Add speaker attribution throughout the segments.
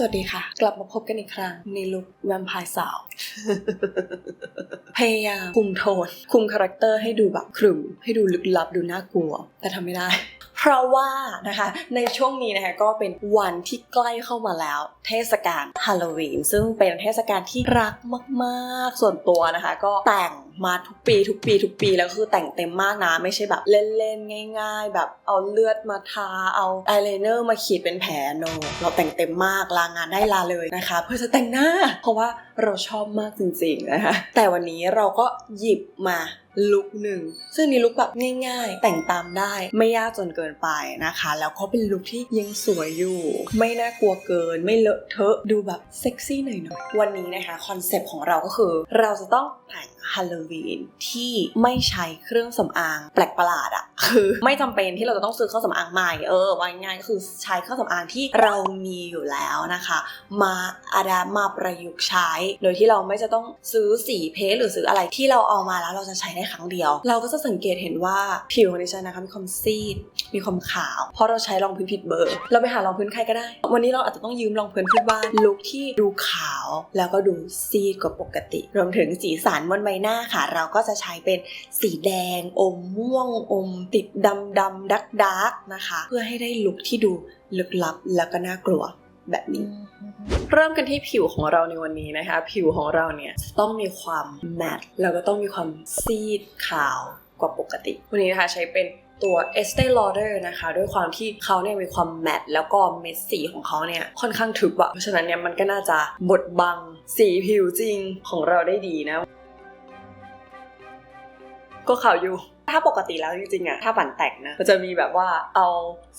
Speaker 1: สวัสดีค่ะ กลับมาพบกันอีกครั้งในลุคแวมไพร์สาว พยายามคุมโทน คุมคาแรคเตอร์ให้ดูแบบขรึมให้ดูลึกลับดูน่ากลัว แต่ทำไม่ได้ เพราะว่านะคะในช่วงนี้นะคะก็เป็นวันที่ใกล้เข้ามาแล้ว เทศกาลฮาโลวีนซึ่งเป็นเทศกาลที่รักมากๆส่วนตัวนะคะ ก็แต่งมาทุกปีทุกปีทุกปีแล้วคือแต่งเต็มมากนะ ไม่ใช่แบบเล่นๆง่าย ๆ แบบเอาเลือดมาทาเอาอายไลเนอร์มาขีดเป็นแผลโน เราแต่งเต็มมากลางานได้ลาเลยนะคะ เพื่อจะแต่งหน้า เพราะว่าเราชอบมากจริงๆนะคะแต่วันนี้เราก็หยิบมา ลุคหนึ่ง ซึ่งนี่ลุคแบบง่าย ๆ แต่งตามได้ไม่ยากจนเกินไปนะคะ แล้วก็เป็นลุคที่ยังสวยอยู่ ไม่น่ากลัวเกิน ไม่เลอะเทอะดูแบบเซ็กซี่หน่อยๆวันนี้นะคะคอนเซปต์ของเราก็คือ เราจะต้องแต่งฮาโลวีนที่ไม่ใช้เครื่องสำอางแปลกประหลาดอะคือไม่จำเป็นที่เราจะต้องซื้อเครื่องสำอางใหม่เออว่าง่ายก็คือใช้เครื่องสำอางที่เรามีอยู่แล้วนะคะ มาอาดามาประยุกต์ใช้ โดยที่เราไม่จะต้องซื้อสีเพสหรือซื้ออะไรที่เราเอามาแล้วเราจะใช้ได้ครั้งเดียว เราก็จะสังเกตเห็นว่าผิวของดิฉันนะคะมีความซีด มีความขาว เพราะเราใช้รองพื้นผิดเบอร์ เราไปหารองพื้นใครก็ได้ วันนี้เราอาจจะต้องยืมรองพื้นเพื่อนบ้านลุคที่ดูขาวแล้วก็ดูซีดกว่าปกติ รวมถึงสีสันบนใบหน้าค่ะ เราก็จะใช้เป็นสีแดง อมม่วงอม ติดดำดำดักดักนะคะ เพื่อให้ได้ลุคที่ดูลึกลับแล้วก็น่ากลัว แบบนี้ เริ่มกันที่ผิวของเราในวันนี้นะคะ ผิวของเราเนี่ยจะต้องมีความแมตต์แล้วก็ต้องมีความซีดขาวกว่าปกติ วันนี้นะคะใช้เป็นตัว Estee Lauder นะคะ ด้วยความที่เขาเนี่ยมีความแมตต์แล้วก็เม็ดสีของเขาเนี่ยค่อนข้างถึกอะเพราะฉะนั้นเนี่ยมันก็น่าจะบดบังสีผิวจริงของเราได้ดีนะ ก็ขาวอยู่ ถ้าปกติแล้วจริงๆอะถ้าปั่นแต่งนะมันจะมีแบบว่าเอา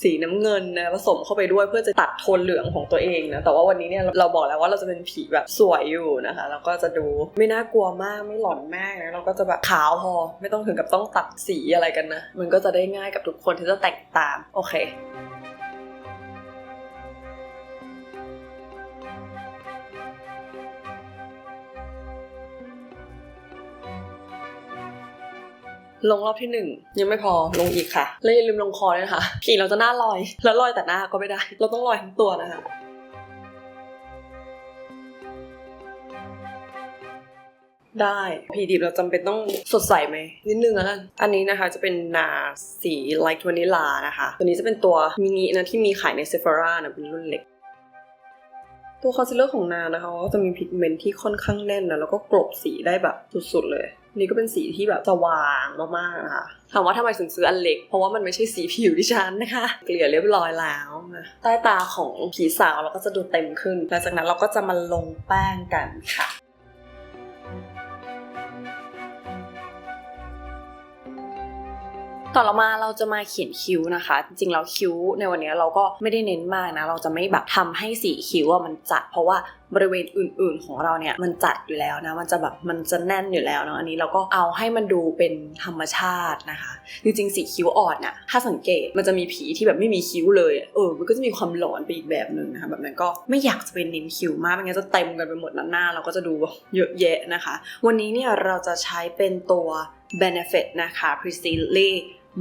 Speaker 1: สีน้ำเงินนะผสมเข้าไปด้วยเพื่อจะตัดโทนเหลืองของตัวเองนะแต่ว่าวันนี้เนี่ยเราบอกแล้วว่าเราจะเป็นผีแบบสวยอยู่นะคะแล้วก็จะดูไม่น่ากลัวมากไม่หลอนมากนะเราก็จะแบบขาวพอไม่ต้องถึงกับต้องตัดสีอะไรกันนะมันก็จะได้ง่ายกับทุกคนที่จะแต่งตามโอเค ลงรอบที่หนึ่งยังไม่พอลงอีกค่ะ แล้วอย่าลืมลงคอด้วยนะคะผีเราจะหน้าลอย แล้วลอยแต่หน้าก็ไม่ได้ เราต้องลอยทั้งตัวนะคะได้ผีดิบเราจำเป็นต้องสดใสไหมนิดนึงแล้วกันอันนี้นะคะจะเป็นนาสี light vanilla นะคะ ตัวนี้จะเป็นตัวมินินะที่มีขายใน Sephora นะเป็นรุ่นเล็ก ตัวคอนซีลเลอร์ของนานะคะก็จะมีพิกเมนต์ที่ค่อนข้างแน่นนะแล้วก็กลบสีได้แบบสุดๆเลย นี่ก็เป็นสีที่แบบสว่างมากๆนะคะถามว่าทำไมถึงซื้ออันเล็ก เพราะว่ามันไม่ใช่สีผิวดิฉันนะคะ เกลี่ยเรียบร้อยแล้วนะใต้ตาของผีสาวเราก็จะดูเต็มขึ้นหลังจากนั้นเราก็จะมาลงแป้งกันค่ะ ต่อมาเราจะมาเขียนคิ้วนะคะ จริงๆแล้วคิ้วในวันนี้เราก็ไม่ได้เน้นมากนะ เราจะไม่แบบทำให้สีคิ้วอะมันจัด เพราะว่าบริเวณอื่น ๆ ของเราเนี่ยมันจัดอยู่แล้วนะ มันจะแบบมันจะแน่นอยู่แล้วเนาะอันนี้เราก็เอาให้มันดูเป็นธรรมชาตินะคะ จริงๆสีคิ้วอ่อนน่ะถ้าสังเกตมันจะมีผีที่แบบไม่มีคิ้วเลยเออมันก็จะมีความหลอนไปอีกแบบหนึ่งนะคะแบบนั้นก็ไม่อยากจะเป็นเน้นคิ้วมากไม่งั้นจะเต็มกันไปหมดหน้าเราก็จะดูเยอะแยะนะคะ วันนี้เนี่ยเราจะใช้เป็นตัว benefit นะคะ Precisely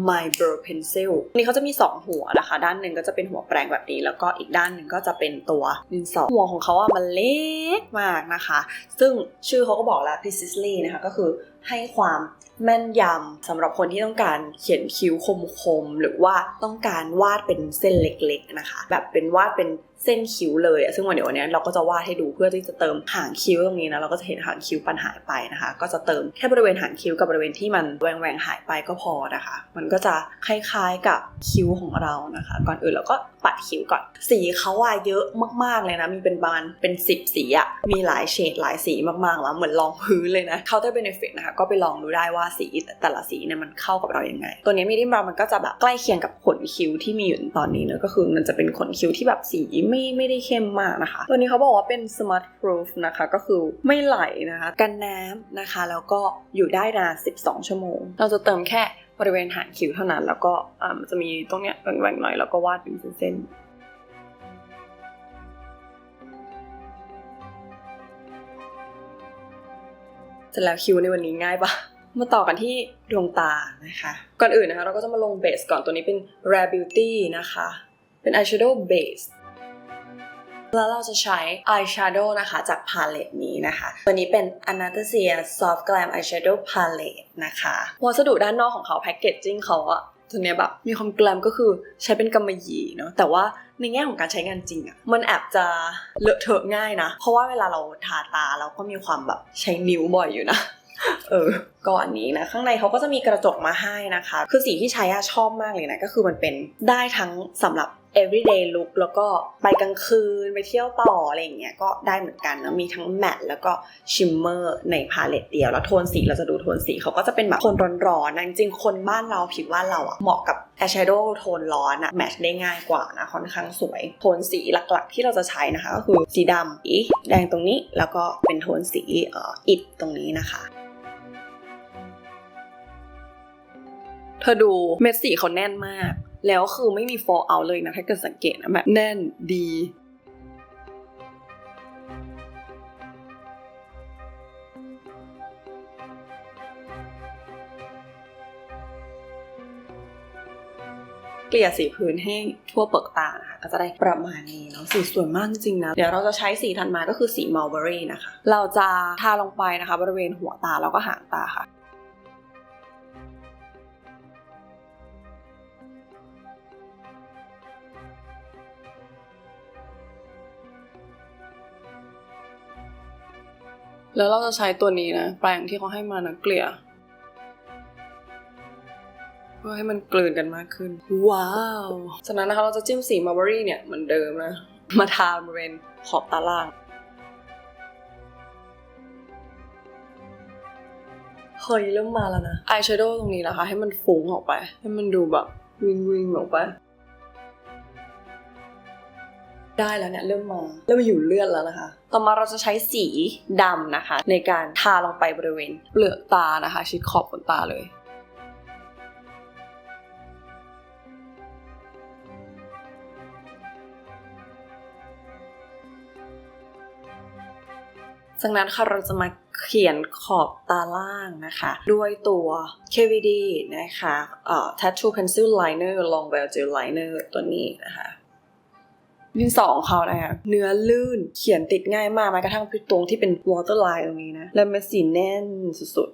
Speaker 1: My Brow Pencil นี่เขาจะมี 2 หัวนะคะ ด้านหนึ่งก็จะเป็นหัวแปรงแบบนี้ แล้วก็อีกด้านหนึ่งก็จะเป็นตัวดินสอหัวของเขาอะมันเล็กมากนะคะ ซึ่งชื่อเขาก็บอกแล้ว Precisely นะคะ ก็คือให้ความแม่นยำสำหรับคนที่ต้องการเขียนคิ้วคมๆ หรือว่าต้องการวาดเป็นเส้นเล็กๆนะคะ แบบเป็นวาดเป็น เส้นคิ้วเลยซึ่งวันเดี๋ยววันนี้เราก็จะวาดให้ดูเพื่อที่จะเติมหางคิ้วตรงนี้นะเราก็จะเห็นหางคิ้วปันหายไปนะคะ ก็จะเติมแค่บริเวณหางคิ้วกับบริเวณที่มันแหวงแหวงหายไปก็พอนะคะ มันก็จะคล้ายๆกับคิ้วของเรานะคะ ก่อนอื่นเราก็ปัดคิ้วก่อน สีเขาอะเยอะมากๆเลยนะมีเป็นประมาณเป็นสิบสีอะมีหลายเฉดหลายสีมากๆแล้วเหมือนลองพื้นเลยนะ Counter Benefit นะคะก็ไปลองดูได้ว่าสีแต่ละสีเนี่ยมันเข้ากับเรายังไง ตัวนี้มีดิมบรามันก็จะแบบใกล้เคียงกับขนคิ้วที่มีอยู่ตอนนี้เนอะก็คือมันจะเป็นขนคิ้วที่แบบสีไม่ไม่ได้เข้มมากนะคะ ตัวนี้เขาบอกว่าเป็น smart proof นะคะ ก็คือไม่ไหลนะคะ กันน้ำนะคะ แล้วก็อยู่ได้นาน 12 ชั่วโมง เราจะเติมแค่บริเวณหางคิ้วเท่านั้น แล้วก็อ่ามันจะมีตรงเนี้ยแหว่งๆหน่อยแล้วก็วาดเป็นเส้นเสร็จแล้วคิ้วในวันนี้ง่ายปะมาต่อกันที่ดวงตานะคะ ก่อนอื่นนะคะ เราก็จะมาลงเบสก่อนตัวนี้เป็น Rare Beauty นะคะ เป็น eyeshadow base แล้วเราจะใช้ eyeshadow นะคะ จากพาเลตนี้นะคะ ตัวนี้เป็น Anastasia Soft Glam Eyeshadow Palette นะคะวัสดุด้านนอกของเขาแพคเกจจิ้งเขาอะตัวเนี้ยแบบมีความแกลมก็คือใช้เป็นกำมะหยี่เนาะแต่ว่าในแง่ของการใช้งานจริงอะมันแอบจะเลอะเทอะง่ายนะ เพราะว่าเวลาเราทาตาเราก็มีความแบบใช้นิ้วบ่อยอยู่นะเออก่อนนี้นะ ข้างในเขาก็จะมีกระจกมาให้นะคะ คือสีที่ใช้อะชอบมากเลยนะ ก็คือมันเป็นได้ทั้งสำหรับ everyday look แล้วก็ไปกลางคืนไปเที่ยวต่ออะไรอย่างเงี้ยก็ได้เหมือนกันนะมีทั้งแมตแล้วก็ชิมเมอร์ในพาเลตเดียว แล้วโทนสีเราจะดูโทนสีเขาก็จะเป็นแบบโทนร้อนๆนะจริงๆคนบ้านเราผิวบ้านเราอะเหมาะกับ eyeshadow โทนร้อนอะแมทได้ง่ายกว่านะค่อนข้างสวย โทนสีหลักๆ ที่เราจะใช้นะคะ ก็คือสีดำสีแดงตรงนี้แล้วก็เป็นโทนสีเอ่ออิฐตรงนี้นะคะเธอดูเม็ดสีเขาแน่นมาก แล้วคือไม่มี fall out เลยนะ ถ้าเกิดสังเกตนะแบบแน่นดีเกลี่ยสีพื้นให้ทั่วเปลือกตานะคะก็จะได้ประมาณนี้เนาะสีสวยมากจริงๆนะเดี๋ยวเราจะใช้สีถัดมาก็คือสี mulberry นะคะ เราจะทาลงไปนะคะ บริเวณหัวตาแล้วก็หางตาค่ะ แล้วเราจะใช้ตัวนี้นะ แปรงที่เขาให้มานะเกลี่ยเพื่อให้มันกลืนกันมากขึ้น ว้าว จากนั้นนะคะเราจะจิ้มสีมาร์บอรี่เนี่ยเหมือนเดิมนะ มาทาบริเวณขอบตาล่าง เฮ้ยเริ่มมาแล้วนะ อายแชโดว์ตรงนี้นะคะ ให้มันฟุ้งออกไป ให้มันดูแบบวิงวิงออกไป ได้แล้วเนี่ยเริ่มมาเริ่มมาอยู่เลือดแล้วนะคะ ต่อมาเราจะใช้สีดำนะคะ ในการทาลงไปบริเวณเปลือกตานะคะ ชิดขอบขนตาเลยจากนั้นค่ะเราจะมาเขียนขอบตาล่างนะคะ ด้วยตัว KVD นะคะเอ่อ Tattoo Pencil Liner Long Wear Gel Liner ตัวนี้นะคะ ดินสอของเขานะคะเนื้อลื่นเขียนติดง่ายมากแม้กระทั่งตรงที่เป็น waterline ตรงนี้นะ แล้วเม็ดสีแน่นสุด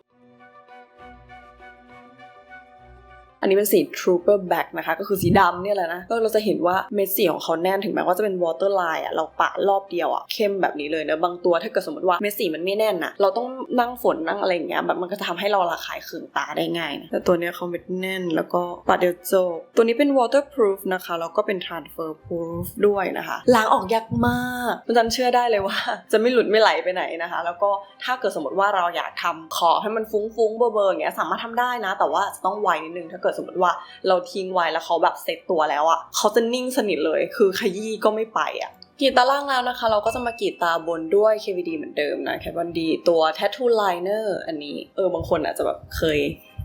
Speaker 1: อันนี้เป็นสี Trooper Black นะคะ ก็คือสีดำเนี่ยแหละนะ ก็เราจะเห็นว่าเม็ดสีของเขาแน่นถึงแม้ว่าจะเป็น waterline อะเราปะรอบเดียวอะเข้มแบบนี้เลยนะบางตัวถ้าเกิดสมมติว่าเม็ดสีมันไม่แน่นอะเราต้องนั่งฝนนั่งอะไรอย่างเงี้ยแบบมันก็จะทำให้เราระคายเคืองตาได้ง่ายนะแต่ตัวเนี้ยเขาเม็ดแน่นแล้วก็ปะเดียวจบตัวนี้เป็น waterproof นะคะแล้วก็เป็น transfer proof ด้วยนะคะล้างออกยากมากคุณจันเชื่อได้เลยว่า จะไม่หลุดไม่ไหลไปไหนนะคะ แล้วก็ถ้าเกิดสมมติว่าเราอยากทำขอให้มันฟุ้งๆเบอร์ๆอย่างเงี้ยสามารถทำได้นะ แต่ว่าจะต้องไวนิดนึงถ้าเกิดสมมติว่าเราทิ้งไว้แล้วเขาแบบเซตตัวแล้วอะ่ะเขาจะนิ่งสนิทเลย คือขยี้ก็ไม่ไปอะ่ะกรีดตาล่างแล้วนะคะ เราก็จะมากรีดตาบนด้วย KVD เหมือนเดิมนะแคบันดีตัว Tattoo Liner อันนี้เออบางคนอาจจะแบบเคย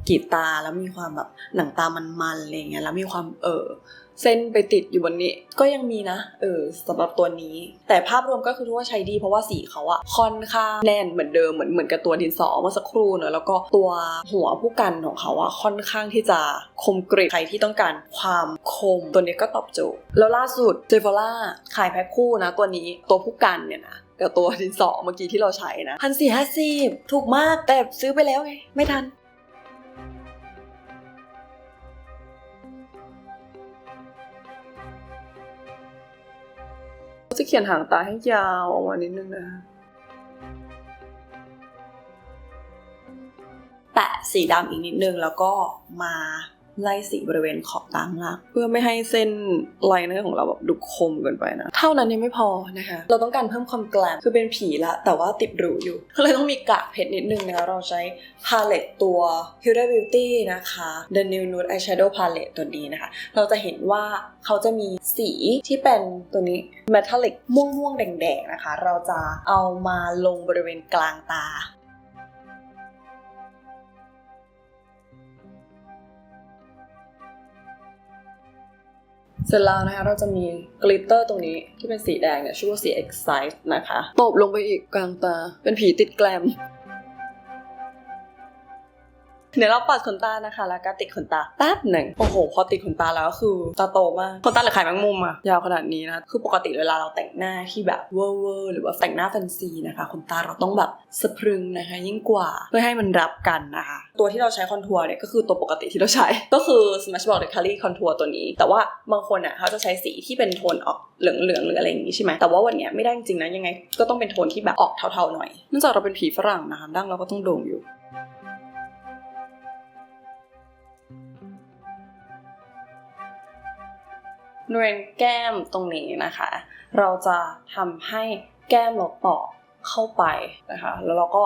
Speaker 1: กรีดตาแล้วมีความแบบหนังตามันๆอะไรเงี้ยแล้วมีความเออ เส้นไปติดอยู่บนนี้ ก็ยังมีนะ เออสำหรับตัวนี้ แต่ภาพรวมก็คือว่าใช้ดี เพราะว่าสีเขาอะค่อนข้างแน่นเหมือนเดิมเหมือนเหมือนกับตัวดินสอเมื่อสักครู่เนอะแล้วก็ตัวหัวผู้กันของเขาอะค่อนข้างที่จะคมกริบใครที่ต้องการความคมตัวนี้ก็ตอบโจทย์แล้วล่าสุดเจฟอล่าขายแพ็คคู่นะ ตัวนี้ตัวผู้กันเนี่ยนะกับตัวดินสอเมื่อกี้ที่เราใช้นะพันสี่ห้าสิบถูกมากแต่ซื้อไปแล้วไง ไม่ทัน จะเขียนหางตาให้ยาวออกมานิดนึงนะคะแตะสีดำอีกนิดนึงแล้วก็มา ไล่สีบริเวณขอบตาข้างล่างเพื่อไม่ให้เส้นไลเนอร์ของเราแบบดูคมเกินไปนะ เท่านั้นยังไม่พอนะคะ เราต้องการเพิ่มความแกลมคือเป็นผีละ แต่ว่าติดหรูอยู่ ก็เลยต้องมีกากเพชรนิดนึงนะคะเราใช้พาเลตตัว Huda Beauty นะคะ The New Nude Eyeshadow Palette ตัวนี้นะคะ เราจะเห็นว่าเขาจะมีสีที่เป็นตัวนี้ Metallic ม่วงๆแดงๆนะคะ เราจะเอามาลงบริเวณกลางตา เสร็จแล้วนะคะเราจะมีกลิตเตอร์ตรงนี้ที่เป็นสีแดงเนี่ยชื่อว่าสี Excite นะคะ ตบลงไปอีกกลางตาเป็นผีติดแกลม เดี๋ยวเราปัดขนตานะคะ แล้วก็ติดขนตาแป๊บหนึ่งโอ้โห พอติดขนตาแล้วก็คือตาโตมากขนตาเหลือไข่แมงมุมอะยาวขนาดนี้นะ คือปกติเวลาเราแต่งหน้าที่แบบเวอร์เวอร์หรือว่าแต่งหน้าแฟนซีนะคะขนตาเราต้องแบบสะพรึงนะคะ ยิ่งกว่าเพื่อให้มันรับกันนะคะ ตัวที่เราใช้คอนทัวร์เนี่ยก็คือตัวปกติที่เราใช้ ก็คือ Smashbox Curly Contour ตัวนี้ แต่ว่าบางคนอะเขาจะใช้สีที่เป็นโทนออกเหลืองๆหรืออะไรอย่างงี้ใช่ไหมแต่ว่าวันเนี้ยไม่ได้จริงๆนะยังไง ก็ต้องเป็นโทนที่แบบออกเทาๆหน่อยเนื่องจากเราเป็นผีฝรั่งนะคะดั้งเราก็ต้องโด่งอยู่ บริเวณแก้มตรงนี้นะคะ เราจะทำให้แก้มเราตอเข้าไปนะคะ แล้วเราก็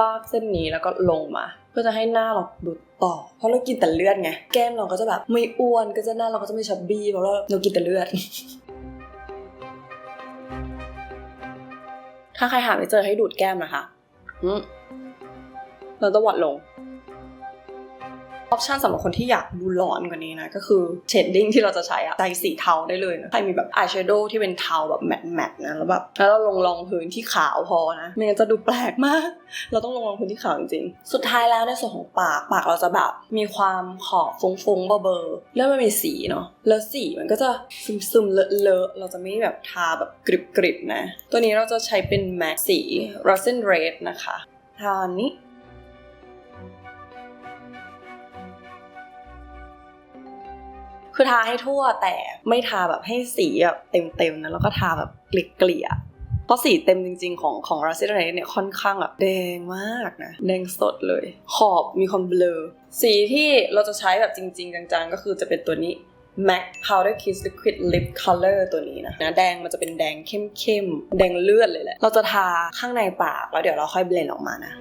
Speaker 1: ลากเส้นนี้แล้วก็ลงมา เพื่อจะให้หน้าเราดูต่อ เพราะเรากินแต่เลือดไง แก้มเราก็จะแบบไม่อ้วนก็จะหน้าเราก็จะไม่ชับบี้เพราะว่าเรากินแต่เลือด ถ้าใครหาไม่เจอให้ดูดแก้มนะคะเราต้องวัดลง ออปชันสำหรับคนที่อยากดูร้อนกว่านี้นะ ก็คือเชดดิ้งที่เราจะใช้อะใส่สีเทาได้เลยนะ ใครมีแบบอายแชโดว์ที่เป็นเทาแบบแมตต์แมตต์นะ แล้วแบบแล้วเราลงรองพื้นที่ขาวพอนะ ไม่งั้นจะดูแปลกมาก เราต้องลงรองพื้นที่ขาวจริงๆ สุดท้ายแล้วในส่วนของปากปากเราจะแบบมีความขอบฟุ้งๆเบอร์ๆแล้วมันมีสีเนาะแล้วสีมันก็จะซึมๆเลอะๆเราจะไม่แบบทาแบบกริบๆนะ ตัวนี้เราจะใช้เป็นแม็กสี Rosin Red นะคะทาอัน คือทาให้ทั่วแต่ไม่ทาแบบให้สีแบบเต็มๆนะแล้วก็ทาแบบเกลี่ยเพราะสีเต็มจริงๆของของราซิเรเนี่ยค่อนข้างแบบแดงมากนะ แดงสดเลย ขอบมีความเบลอ สีที่เราจะใช้แบบจริง ๆ จังๆ ก็คือจะเป็นตัวนี้ MAC Powder Kiss Liquid Lip Color ตัวนี้นะนะแดงมันจะเป็นแดงเข้มๆ แดงเลือดเลยแหละ เราจะทาข้างในปากแล้วเดี๋ยวเราค่อยเบลนออกมานะ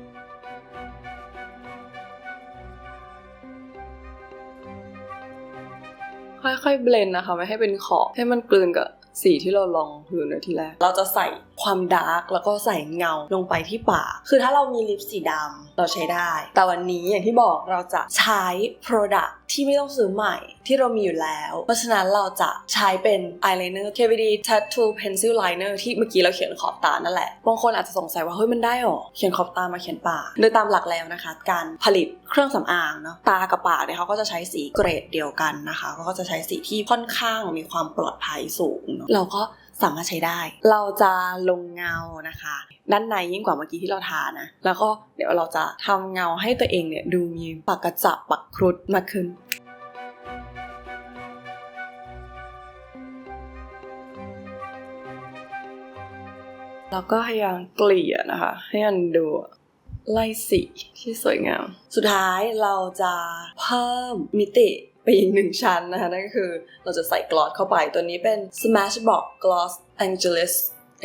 Speaker 1: ค่อยๆเบลนนะคะ ไม่ให้เป็นขอบให้มันกลืนกับสีที่เราลองพื้นในที่แรก เราจะใส่ ความดาร์กแล้วก็ใส่เงาลงไปที่ปากคือถ้าเรามีลิปสีดำเราใช้ได้ แต่วันนี้อย่างที่บอกเราจะใช้ Product ที่ไม่ต้องซื้อใหม่ที่เรามีอยู่แล้ว เพราะฉะนั้นเราจะใช้เป็น eyeliner KVD Tattoo Pencil Liner ที่เมื่อกี้เราเขียนขอบตานั่นแหละ บางคนอาจจะสงสัยว่า เฮ้ยมันได้หรอ เขียนขอบตามาเขียนปาก โดยตามหลักแล้วนะคะ การผลิตเครื่องสำอางเนาะตากับปากเนี่ยเขาก็จะใช้สีเกรดเดียวกันนะคะเขาก็จะใช้สีที่ค่อนข้างมีความปลอดภัยสูงเนาะเราก็ สามารถใช้ได้ เราจะลงเงานะคะ ด้านในยิ่งกว่าเมื่อกี้ที่เราทานะ แล้วก็เดี๋ยวเราจะทำเงาให้ตัวเองเนี่ยดูมีปากกระจับปักครุฑมากขึ้นแล้วก็พยายามเกลี่ยนะคะ ให้มันดูไล่สีที่สวยงาม สุดท้ายเราจะเพิ่มมิติ ไปอีกหนึ่งชั้นนะคะนั่นก็คือเราจะใส่กลอสเข้าไปตัวนี้เป็น Smashbox Gloss Angeles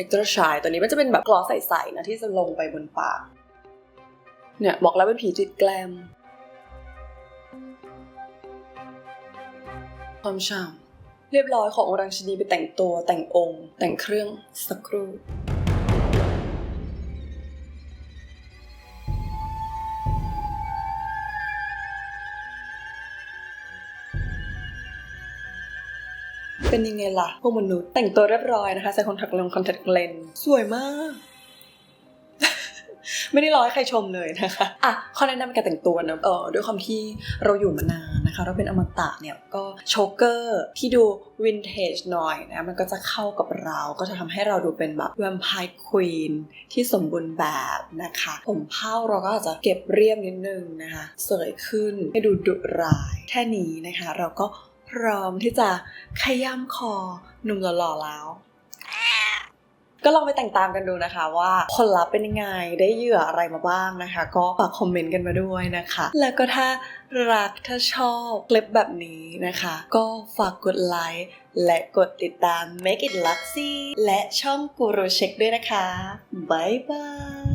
Speaker 1: Extra Shine ตัวนี้มันจะเป็นแบบกลอสใสๆนะที่จะลงไปบนปากเนี่ยบอกแล้วเป็นผีจิตแกลม ความฉ่ำเรียบร้อยของอรังชนีไปแต่งตัวแต่งองค์ แต่งเครื่องสักครู่ เป็นยังไงล่ะ พวกมนุษย์แต่งตัวเรียบร้อยนะคะใส่คอนแทคเลนส์คอนแทคเลนส์สวยมาก ไม่ได้รอให้ใครชมเลยนะคะอะข้อแนะนำการแต่งตัวนะเออด้วยความที่เราอยู่มานานนะคะ เราเป็นอมตะเนี่ยก็โชเกอร์ที่ดูวินเทจหน่อยนะมันก็จะเข้ากับเราก็จะทำให้เราดูเป็นแบบแวมไพร์ควีนที่สมบูรณ์แบบนะคะ ผมเผ้าเราก็อาจจะเก็บเรียบนิดนึงนะคะ เสยขึ้นให้ดูดุร้าย แค่นี้นะคะ เราก็ พร้อมที่จะขย้ำคอหนุ่มหล่อๆแล้ว ก็ลองไปแต่งตามกันดูนะคะว่าผลลัพธ์เป็นยังไงได้เหยื่ออะไรมาบ้างนะคะ ก็ฝากคอมเมนต์กันมาด้วยนะคะ แล้วก็ถ้ารักถ้าชอบคลิปแบบนี้นะคะ ก็ฝากกดไลค์และกดติดตาม Make It Luxy และช่องกูรูเช็คด้วยนะคะ บ๊ายบาย